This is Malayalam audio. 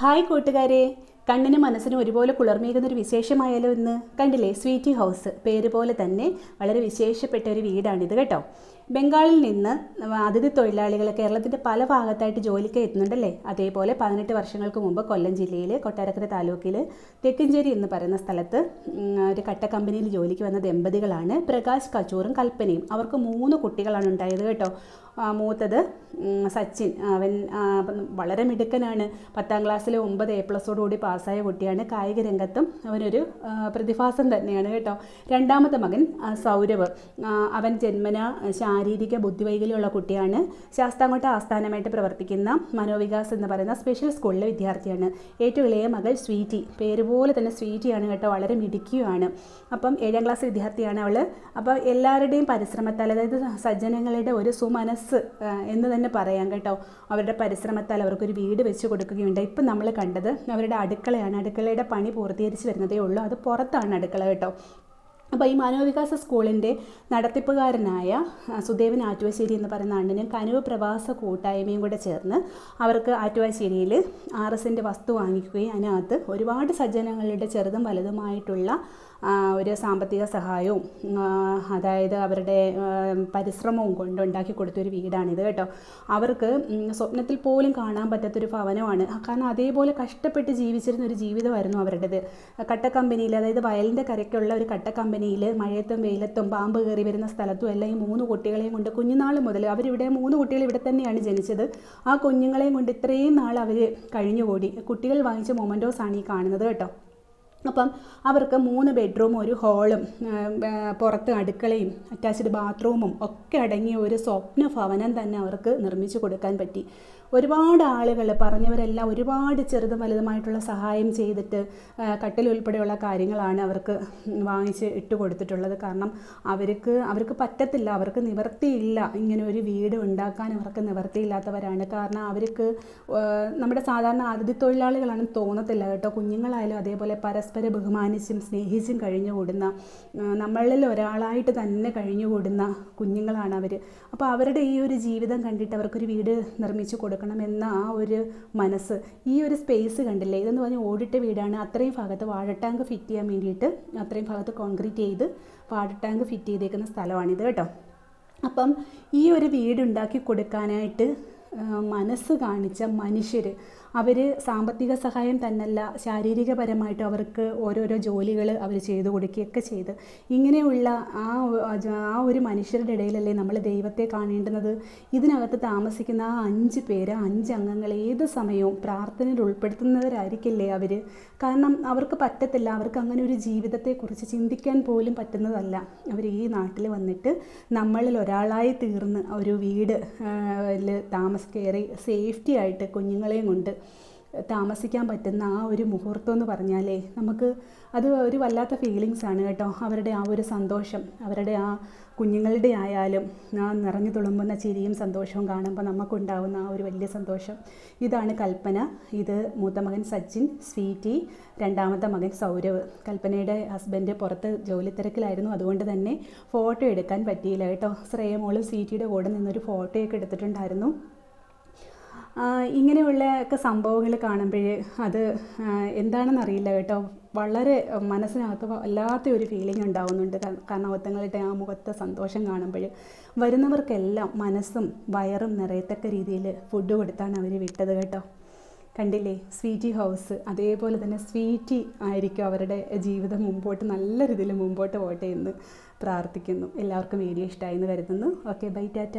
ഹായ് കൂട്ടുകാരെ. കണ്ണിനും മനസ്സിനും ഒരുപോലെ കുളിർമേകുന്ന ഒരു വിശേഷമായാലോ ഇന്ന്? കണ്ടില്ലേ? Sweety house. പേര് പോലെ തന്നെ വളരെ വിശേഷപ്പെട്ട ഒരു വീടാണിത് കേട്ടോ. ബംഗാളിൽ നിന്ന് അതിഥി തൊഴിലാളികൾ കേരളത്തിന്റെ പല ഭാഗത്തായിട്ട് ജോലിക്ക് എത്തുന്നുണ്ടല്ലേ? അതേപോലെ പതിനെട്ട് വർഷങ്ങൾക്ക് മുമ്പ് കൊല്ലം ജില്ലയിൽ കൊട്ടാരക്കര താലൂക്കിൽ തെക്കഞ്ചേരി എന്ന് പറയുന്ന സ്ഥലത്ത് ഒരു കട്ട കമ്പനിയിൽ ജോലിക്ക് വന്ന ദമ്പതികളാണ് പ്രകാശ് കച്ചൂറും കൽപ്പനയും. അവർക്ക് മൂന്ന് കുട്ടികളാണ് ഉണ്ടായത് കേട്ടോ. മൂത്തത് സച്ചിൻ. അവൻ വളരെ മിടുക്കനാണ്. പത്താം ക്ലാസ്സിലെ ഒമ്പത് എ പ്ലസോടുകൂടി പാസ്സായ കുട്ടിയാണ്. കായിക രംഗത്തും അവനൊരു പ്രതിഭാസം തന്നെയാണ് കേട്ടോ. രണ്ടാമത്തെ മകൻ സൗരവ്. അവൻ ജന്മന ശാരീരിക ബുദ്ധിവൈകല്യമുള്ള കുട്ടിയാണ്. ശാസ്താംകോട്ട ആസ്ഥാനമായിട്ട് പ്രവർത്തിക്കുന്ന മനോവികാസ് എന്ന് പറയുന്ന സ്പെഷ്യൽ സ്കൂളിലെ വിദ്യാർത്ഥിയാണ്. ഏറ്റവും ഇളയ മകൾ സ്വീറ്റി. പേര് പോലെ തന്നെ സ്വീറ്റിയാണ് കേട്ടോ വളരെ മിടുക്കിയുമാണ്. അപ്പം ഏഴാം ക്ലാസ് വിദ്യാർത്ഥിയാണ് അവൾ അപ്പോൾ എല്ലാവരുടെയും പരിശ്രമത്താൽ അതായത് സജ്ജനങ്ങളുടെ ഒരു സുമനസ് എന്ന് തന്നെ പറയാം കേട്ടോ. അവരുടെ പരിശ്രമത്താൽ അവർക്കൊരു വീട് വെച്ച് കൊടുക്കുകയുണ്ട് ഇപ്പം നമ്മൾ കണ്ടത് അവരുടെ അടുക്കളയാണ്. അടുക്കളയുടെ പണി പൂർത്തീകരിച്ച് വരുന്നതേ ഉള്ളൂ. അത് പുറത്താണ് അടുക്കള കേട്ടോ. അപ്പോൾ ഈ മാനവവികാസ സ്കൂളിന്റെ നടത്തിപ്പുകാരനായ സുദേവൻ ആറ്റുവശ്ശേരി എന്ന് പറയുന്ന അണ്ണനും കനുവ് പ്രവാസ കൂട്ടായ്മയും കൂടെ ചേർന്ന് അവർക്ക് ആറ്റുവാശ്ശേരിയിൽ ആർ എസിന്റെ വസ്തു വാങ്ങിക്കുകയും അതിനകത്ത് ഒരുപാട് സജ്ജനങ്ങളുടെ ചെറുതും വലുതുമായിട്ടുള്ള ഒരു സാമ്പത്തിക സഹായവും അതായത് അവരുടെ പരിശ്രമവും കൊണ്ടുണ്ടാക്കി കൊടുത്തൊരു വീടാണിത് കേട്ടോ. അവർക്ക് സ്വപ്നത്തിൽ പോലും കാണാൻ പറ്റാത്തൊരു ഭവനമാണ്. കാരണം അതേപോലെ കഷ്ടപ്പെട്ട് ജീവിച്ചിരുന്ന ഒരു ജീവിതമായിരുന്നു അവരുടേത്. കട്ട കമ്പനിയിൽ അതായത് വയലിന്റെ കരയ്ക്കുള്ള ഒരു കട്ട കമ്പനിയിൽ മഴയത്തും വെയിലത്തും പാമ്പ് കയറി വരുന്ന സ്ഥലത്തും എല്ലാം ഈ മൂന്ന് കുട്ടികളെയും കൊണ്ട് കുഞ്ഞുനാൾ മുതൽ അവരിവിടെ മൂന്ന് കുട്ടികൾ ഇവിടെ തന്നെയാണ് ജനിച്ചത്. ആ കുഞ്ഞുങ്ങളെയും കൊണ്ട് ഇത്രയും നാൾ അവർ കഴിഞ്ഞുകൂടി കുട്ടികൾ വാങ്ങിച്ച മൊമന്റോസാണ് ഈ കാണുന്നത് കേട്ടോ. അപ്പം അവർക്ക് മൂന്ന് ബെഡ്റൂം ഒരു ഹാളും പുറത്ത് അടുക്കളയും അറ്റാച്ച്ഡ് ബാത്റൂമും ഒക്കെ അടങ്ങിയ ഒരു സ്വപ്ന ഭവനം തന്നെ അവർക്ക് നിർമ്മിച്ചു കൊടുക്കാൻ പറ്റി. ഒരുപാട് ആളുകൾ പറഞ്ഞവരെല്ലാം ഒരുപാട് ചെറുതും വലുതുമായിട്ടുള്ള സഹായം ചെയ്തിട്ട് കട്ടിലുൾപ്പെടെയുള്ള കാര്യങ്ങളാണ് അവർക്ക് വാങ്ങിച്ച് ഇട്ട് കൊടുത്തിട്ടുള്ളത്. കാരണം അവർക്ക് അവർക്ക് പറ്റത്തില്ല അവർക്ക് നിവർത്തിയില്ല ഇങ്ങനെ ഒരു വീട് ഉണ്ടാക്കാൻ അവർക്ക് നിവർത്തിയില്ലാത്തവരാണ്. കാരണം അവർക്ക് നമ്മുടെ സാധാരണ അതിഥി തൊഴിലാളികളാണെന്ന് തോന്നത്തില്ല കേട്ടോ. കുഞ്ഞുങ്ങളായാലും അതേപോലെ പരസ്പര ബഹുമാനിച്ചും സ്നേഹിച്ചും കഴിഞ്ഞുകൂടുന്ന നമ്മളിൽ ഒരാളായിട്ട് തന്നെ കഴിഞ്ഞുകൂടുന്ന കുഞ്ഞുങ്ങളാണ് അവർ അപ്പോൾ അവരുടെ ഈ ഒരു ജീവിതം കണ്ടിട്ട് അവർക്കൊരു വീട് നിർമ്മിച്ചു കൊടുക്കണം എന്ന ആ ഒരു മനസ്സ് ഈ ഒരു സ്പേസ് കണ്ടില്ലേ? ഇതെന്ന് പറഞ്ഞാൽ ഓടിട്ട വീടാണ്. അത്രയും ഭാഗത്ത് വാഴ ടാങ്ക് ഫിറ്റ് ചെയ്യാൻ വേണ്ടിയിട്ട് അത്രയും ഭാഗത്ത് കോൺക്രീറ്റ് ചെയ്ത് വാട്ടർ ടാങ്ക് ഫിറ്റ് ചെയ്തേക്കുന്ന സ്ഥലമാണിത് കേട്ടോ. അപ്പം ഈ ഒരു വീടുണ്ടാക്കി കൊടുക്കാനായിട്ട് മനസ്സ് കാണിച്ച മനുഷ്യർ അവർ സാമ്പത്തിക സഹായം തന്നല്ല ശാരീരികപരമായിട്ട് അവർക്ക് ഓരോരോ ജോലികൾ അവർ ചെയ്തു കൊടുക്കുകയൊക്കെ ചെയ്ത്. ഇങ്ങനെയുള്ള ആ ആ ഒരു മനുഷ്യരുടെ ഇടയിലല്ലേ നമ്മൾ ദൈവത്തെ കാണേണ്ടുന്നത്? ഇതിനകത്ത് താമസിക്കുന്ന ആ അഞ്ച് പേര് അഞ്ച് അംഗങ്ങൾ ഏത് സമയവും പ്രാർത്ഥനയിൽ ഉൾപ്പെടുത്തുന്നവരായിരിക്കില്ലേ അവർ കാരണം അവർക്ക് പറ്റത്തില്ല അവർക്ക് അങ്ങനെ ഒരു ജീവിതത്തെക്കുറിച്ച് ചിന്തിക്കാൻ പോലും പറ്റുന്നതല്ല. അവർ ഈ നാട്ടിൽ വന്നിട്ട് നമ്മളിൽ ഒരാളായി തീർന്ന് ഒരു വീട് ൽ കയറി സേഫ്റ്റി ആയിട്ട് കുഞ്ഞുങ്ങളെയും കൊണ്ട് താമസിക്കാൻ പറ്റുന്ന ആ ഒരു മുഹൂർത്തം എന്ന് പറഞ്ഞാലേ നമുക്ക് അത് ഒരു വല്ലാത്ത ഫീലിങ്സ് ആണ് കേട്ടോ. അവരുടെ ആ ഒരു സന്തോഷം അവരുടെ ആ കുഞ്ഞുങ്ങളുടെ ആയാലും ആ നിറഞ്ഞു തുളുമ്പുന്ന ചിരിയും സന്തോഷവും കാണുമ്പോൾ നമുക്കുണ്ടാവുന്ന ആ ഒരു വലിയ സന്തോഷം. ഇതാണ് കൽപ്പന. ഇത് മൂത്ത മകൻ സച്ചിൻ സ്വീറ്റി രണ്ടാമത്തെ മകൻ സൗരവ്. കൽപ്പനയുടെ ഹസ്ബൻഡ് പുറത്ത് ജോലി തിരക്കിലായിരുന്നു. അതുകൊണ്ട് തന്നെ ഫോട്ടോ എടുക്കാൻ പറ്റിയില്ല കേട്ടോ. ശ്രേയമോളും സ്വീറ്റിയുടെ കൂടെ നിന്നൊരു ഫോട്ടോയൊക്കെ എടുത്തിട്ടുണ്ടായിരുന്നു. ഇങ്ങനെയുള്ള ഒക്കെ സംഭവങ്ങൾ കാണുമ്പോൾ അത് എന്താണെന്നറിയില്ല കേട്ടോ. വളരെ മനസ്സിനകത്ത് വല്ലാത്ത ഒരു ഫീലിംഗ് ഉണ്ടാവുന്നുണ്ട്. കാരണം ഒത്തങ്ങളുടെ ആ മുഖത്തെ സന്തോഷം കാണുമ്പോൾ വരുന്നവർക്കെല്ലാം മനസ്സും വയറും നിറയത്തക്ക രീതിയിൽ ഫുഡ് കൊടുത്താണ് അവർ വിട്ടത് കേട്ടോ. കണ്ടില്ലേ? സ്വീറ്റി ഹൗസ് അതേപോലെ തന്നെ സ്വീറ്റി ആയിരിക്കും അവരുടെ ജീവിതം മുമ്പോട്ട് നല്ല രീതിയിൽ മുമ്പോട്ട് പോട്ടെ എന്ന് പ്രാർത്ഥിക്കുന്നു. എല്ലാവർക്കും വീഡിയോ ഇഷ്ടമായി എന്ന് കരുതുന്നു. Okay bye Tata